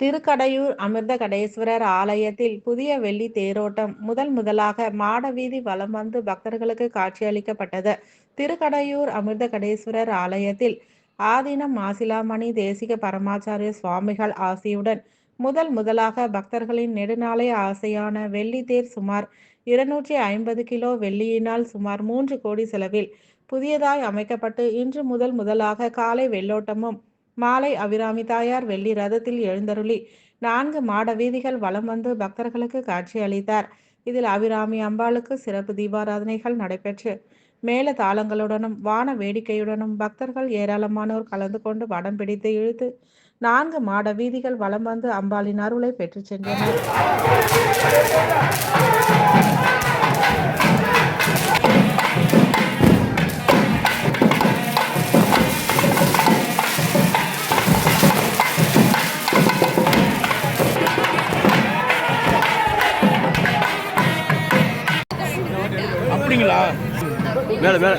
திருக்கடையூர் அமிர்த கடேஸ்வரர் ஆலயத்தில் புதிய வெள்ளி தேரோட்டம் முதல் முதலாக மாடவீதி வலம் வந்து பக்தர்களுக்கு காட்சியளிக்கப்பட்டது. திருக்கடையூர் அமிர்த கடேஸ்வரர் ஆலயத்தில் ஆதீனம் மாசிலாமணி தேசிக பரமாச்சாரிய சுவாமிகள் ஆசியுடன் முதல் முதலாக பக்தர்களின் நெடுநாளைய ஆசையான வெள்ளி தேர் சுமார் இருநூற்றி ஐம்பது கிலோ வெள்ளியினால் சுமார் மூன்று கோடி செலவில் புதியதாய் அமைக்கப்பட்டு இன்று முதல் முதலாக காலை வெள்ளோட்டமும் மாலை அபிராமி தாயார் வெள்ளி ரதத்தில் எழுந்தருளி. நான்கு மாட வீதிகள் வலம் வந்து பக்தர்களுக்கு காட்சி அளித்தார். இதில் அபிராமி அம்பாளுக்கு சிறப்பு தீபாராதனைகள் நடைபெற்று மேல தாளங்களுடனும் வான வேடிக்கையுடனும் பக்தர்கள் ஏராளமானோர் கலந்து கொண்டு வடம் பிடித்து இழுத்து நான்கு மாட வீதிகள் வலம் வந்து அம்பாளின் அருளை பெற்றுச் சென்றனர். போறீங்களா மேல மேல